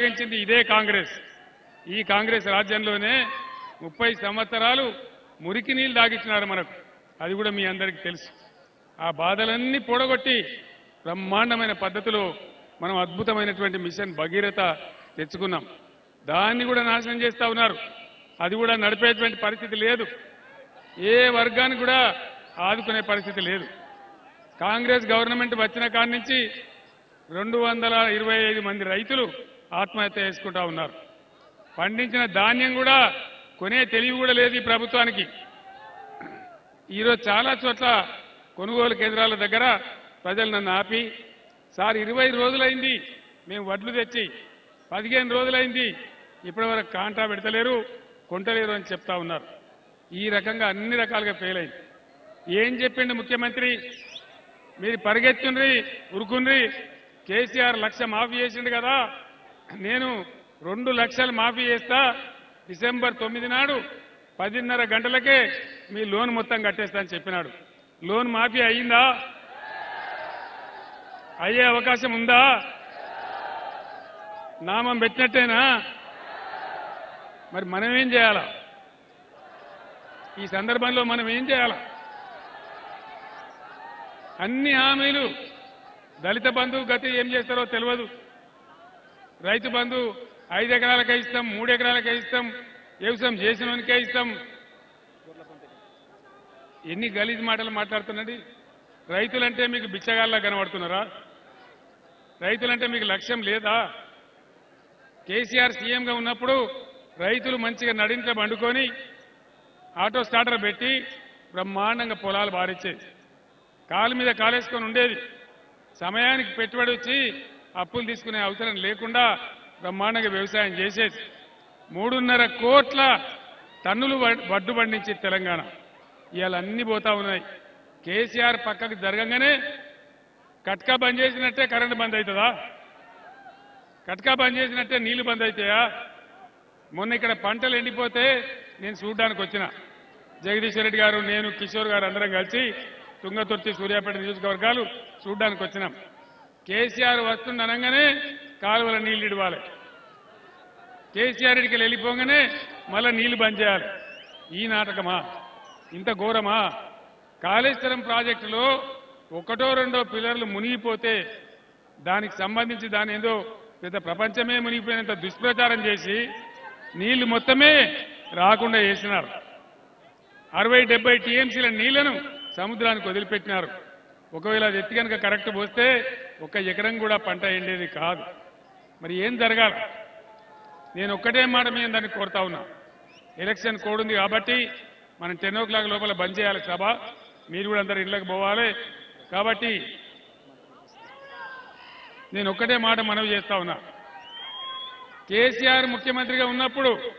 కొనసాగించింది ఇదే కాంగ్రెస్. ఈ కాంగ్రెస్ రాజ్యంలోనే ముప్పై సంవత్సరాలు మురికి నీళ్ళు దాగించినారు మనకు. అది కూడా మీ అందరికీ తెలుసు. ఆ బాధలన్నీ పూడగొట్టి బ్రహ్మాండమైన పద్ధతిలో మనం అద్భుతమైనటువంటి మిషన్ భగీరథ తెచ్చుకున్నాం. దాన్ని కూడా నాశనం చేస్తా ఉన్నారు. అది కూడా నడిపేటువంటి పరిస్థితి లేదు. ఏ వర్గానికి కూడా ఆదుకునే పరిస్థితి లేదు. కాంగ్రెస్ గవర్నమెంట్ వచ్చిన కాడి నుంచి రెండు వందల ఇరవై ఐదు మంది రైతులు ఆత్మహత్య చేసుకుంటా ఉన్నారు. పండించిన ధాన్యం కూడా కొనే తెలివి కూడా లేదు ఈ ప్రభుత్వానికి. ఈరోజు చాలా చోట్ల కొనుగోలు కేంద్రాల దగ్గర ప్రజలు నన్ను ఆపి సార్ ఇరవై రోజులైంది మేము వడ్లు తెచ్చి పదిహేను రోజులైంది ఇప్పటివరకు కాంటా పెడతలేరు కొంటలేరు అని చెప్తా ఉన్నారు. ఈ రకంగా అన్ని రకాలుగా ఫెయిల్ అయింది. ఏం చెప్పిండు ముఖ్యమంత్రి? మీరు పరిగెత్తుండ్రి ఉరుకుండ్రి కేసీఆర్ లక్ష మాఫీ చేసిండు కదా నేను రెండు లక్షలు మాఫీ చేస్తా. డిసెంబర్ తొమ్మిది నాడు పదిన్నర గంటలకే మీ లోన్ మొత్తం కట్టేస్తా అని చెప్పినాడు. లోన్ మాఫీ అయ్యిందా అయ్యే అవకాశం ఉందా? నామం పెట్టినట్టేనా? మరి మనం ఏం చేయాలా? ఈ సందర్భంలో మనం ఏం చేయాలా? అన్ని హామీలు దళిత బంధువు గతి ఏం చేస్తారో తెలియదు. రైతు బంధు ఐదు ఎకరాలకే ఇస్తాం మూడు ఎకరాలకే ఇస్తాం వ్యవసాయం చేసినోనికే ఇస్తాం. ఎన్ని గలీజ్ మాటలు మాట్లాడుతున్నది? రైతులంటే మీకు బిచ్చగాళ్ళ కనబడుతున్నారా? రైతులంటే మీకు లక్ష్యం లేదా? కేసీఆర్ సీఎంగా ఉన్నప్పుడు రైతులు మంచిగా నడింట్లో పండుకొని ఆటో స్టార్టర్ పెట్టి బ్రహ్మాండంగా పొలాలు బారిచ్చేది కాలు మీద కాలేసుకొని ఉండేది. సమయానికి పెట్టుబడి వచ్చి అప్పులు తీసుకునే అవసరం లేకుండా బ్రహ్మాండంగా వ్యవసాయం చేసేది. మూడున్నర కోట్ల టన్నులు వడ్- వడ్డు పండించి తెలంగాణ. ఇవాళ అన్ని పోతా ఉన్నాయి. కేసీఆర్ పక్కకు జరగంగానే కట్కా బంద్ చేసినట్టే కరెంటు బంద్ అవుతుందా కట్కా బంద్ చేసినట్టే నీళ్ళు బంద్ అవుతాయా మొన్న ఇక్కడ పంటలు ఎండిపోతే నేను చూడడానికి వచ్చిన. జగదీశ్వర్ రెడ్డి గారు నేను కిషోర్ గారు అందరం కలిసి తుంగతుర్తి సూర్యాపేట నియోజకవర్గాలు చూడడానికి వచ్చినాం. కేసీఆర్ వస్తుండనగానే కాలువల నీళ్ళు ఇడవాలి. కేసీఆర్ ఇడికి వెళ్ళిపోగానే మళ్ళా నీళ్ళు బంద్ చేయాలి. ఈ నాటకమా? ఇంత ఘోరమా? కాళేశ్వరం ప్రాజెక్టులో ఒకటో రెండో పిల్లర్లు మునిగిపోతే దానికి సంబంధించి దాని ఏదో పెద్ద ప్రపంచమే మునిగిపోయినంత దుష్ప్రచారం చేసి నీళ్ళు మొత్తమే రాకుండా చేసినారు అరవై డెబ్బై టీఎంసీల నీళ్ళను సముద్రానికి వదిలిపెట్టినారు. ఒకవేళ అది ఎత్తి కనుక కరెక్ట్ పోస్తే ఒక ఎకరం కూడా పంట ఎండేది కాదు. మరి ఏం జరగాలి? నేను ఒక్కటే మాట మీద దాన్ని కోరుతా ఉన్నా. ఎలక్షన్ కోడ్ ఉంది కాబట్టి మనం టెన్ ఓ క్లాక్ లోపల బంద్ చేయాలి సభ. మీరు కూడా అందరు ఇళ్ళకి పోవాలి. కాబట్టి నేను ఒక్కటే మాట మనవి చేస్తా ఉన్నా. కేసీఆర్ ముఖ్యమంత్రిగా ఉన్నప్పుడు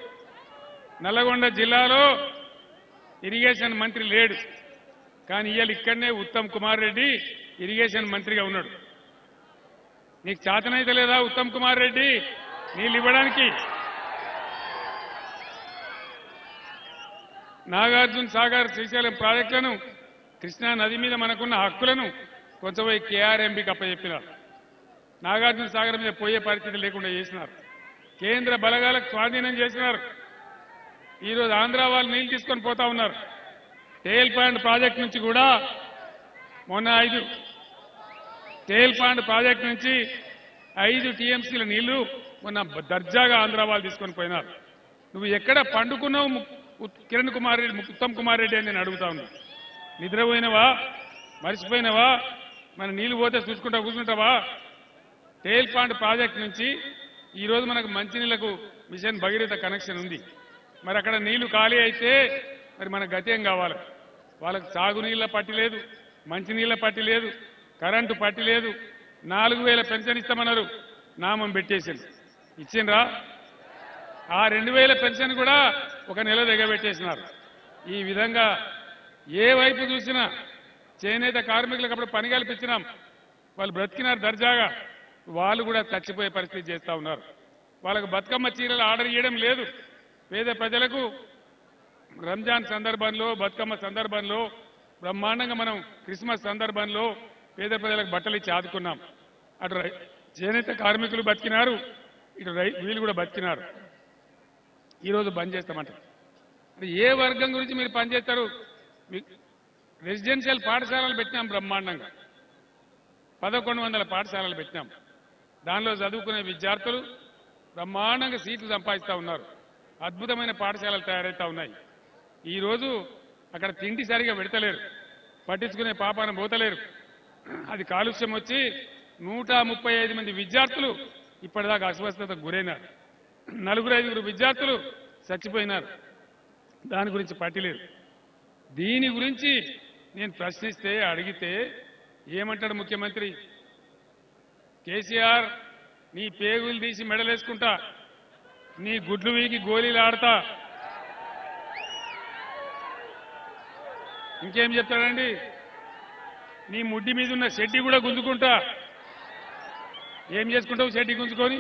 నల్లగొండ జిల్లాలో ఇరిగేషన్ మంత్రి లేడు. కానీ ఇవాళ ఇక్కడనే ఉత్తమ్ కుమార్ రెడ్డి ఇరిగేషన్ మంత్రిగా ఉన్నాడు. నీకు చేతనైతే లేదా ఉత్తమ్ కుమార్ రెడ్డి? నీళ్ళు ఇవ్వడానికి. నాగార్జున సాగర్ శ్రీశైలం ప్రాజెక్టులను కృష్ణా నది మీద మనకున్న హక్కులను కొంచెం పోయి కేఆర్ఎంబీకి అప్పచెప్పినారు నాగార్జున సాగర్ మీద పోయే పరిస్థితి లేకుండా చేసినారు. కేంద్ర బలగాలకు స్వాధీనం చేసినారు. ఈరోజు ఆంధ్ర వాళ్ళు నీళ్ళు తీసుకొని పోతా ఉన్నారు. టేల్ ప్లాంట్ ప్రాజెక్ట్ నుంచి కూడా మొన్న ఐదు టేల్ పాండ్ ప్రాజెక్ట్ నుంచి ఐదు టీఎంసీల నీళ్ళు మొన్న దర్జాగా ఆంధ్ర వాళ్ళు తీసుకొని పోయినారు. నువ్వు ఎక్కడ పండుకున్నావు కిరణ్ కుమార్ రెడ్డి ఉత్తమ్ కుమార్ రెడ్డి అని నేను అడుగుతా ఉన్నా. నిద్రపోయినవా? మర్చిపోయినవా? మన నీళ్ళు పోతే చూసుకుంటా కూర్చుంటావా? టేల్ పాండ్ ప్రాజెక్ట్ నుంచి ఈరోజు మనకు మంచినీళ్ళకు మిషన్ భగీరథ కనెక్షన్ ఉంది. మరి అక్కడ నీళ్ళు ఖాళీ అయితే మరి మన గతి ఏం కావాలి? వాళ్ళకి సాగునీళ్ళ పట్టి లేదు మంచినీళ్ళ పట్టి లేదు కరెంటు పట్టి లేదు. నాలుగు వేల పెన్షన్ ఇస్తామన్నారు. నామం పెట్టేసింది. ఇచ్చిండ్రా? ఆ రెండు వేల పెన్షన్ కూడా ఒక నెల దిగబెట్టేసినారు ఈ విధంగా ఏ వైపు చూసినా చేనేత కార్మికులకు అప్పుడు పని కల్పించినాం. వాళ్ళు బ్రతికినారు దర్జాగా. వాళ్ళు కూడా చచ్చిపోయే పరిస్థితి చేస్తా ఉన్నారు. వాళ్ళకు బతుకమ్మ చీరలు ఆర్డర్ ఇవ్వడం లేదు. పేద ప్రజలకు రంజాన్ సందర్భంలో బతుకమ్మ సందర్భంలో బ్రహ్మాండంగా మనం క్రిస్మస్ సందర్భంలో పేద ప్రజలకు బట్టలు ఇచ్చి ఆదుకున్నాం. అటు రై- చేనేత కార్మికులు బతికినారు ఇటు రై వీళ్ళు కూడా బతికినారు. ఈరోజు బంద్ చేస్తామంట. ఏ వర్గం గురించి మీరు పనిచేస్తారు రెసిడెన్షియల్ పాఠశాలలు పెట్టినాం బ్రహ్మాండంగా. పదకొండు వందల పాఠశాలలు పెట్టినాం. దానిలో చదువుకునే విద్యార్థులు బ్రహ్మాండంగా సీట్లు సంపాదిస్తూ ఉన్నారు. అద్భుతమైన పాఠశాలలు తయారవుతా ఉన్నాయి. ఈరోజు అక్కడ తిండి సరిగా పెడతలేరు. పట్టించుకునే పాపాన పోతలేరు. అది కాలుష్యం వచ్చి నూట ముప్పై ఐదు మంది విద్యార్థులు ఇప్పటిదాకా అస్వస్థతకు గురైనారు. నలుగురు ఐదుగురు విద్యార్థులు చచ్చిపోయినారు. దాని గురించి పట్టిలేదు. దీని గురించి నేను ప్రశ్నిస్తే అడిగితే ఏమంటాడు ముఖ్యమంత్రి? కేసీఆర్ నీ పేగులు తీసి మెడలేసుకుంటా నీ గుడ్లు వీకి గోళీలు ఆడతా. ఇంకేం చెప్తాడండి? నీ ముడ్డి మీద ఉన్న షెడ్డి కూడా గుంజుకుంటా. ఏం చేసుకుంటావు షెడ్డి గుంజుకొని?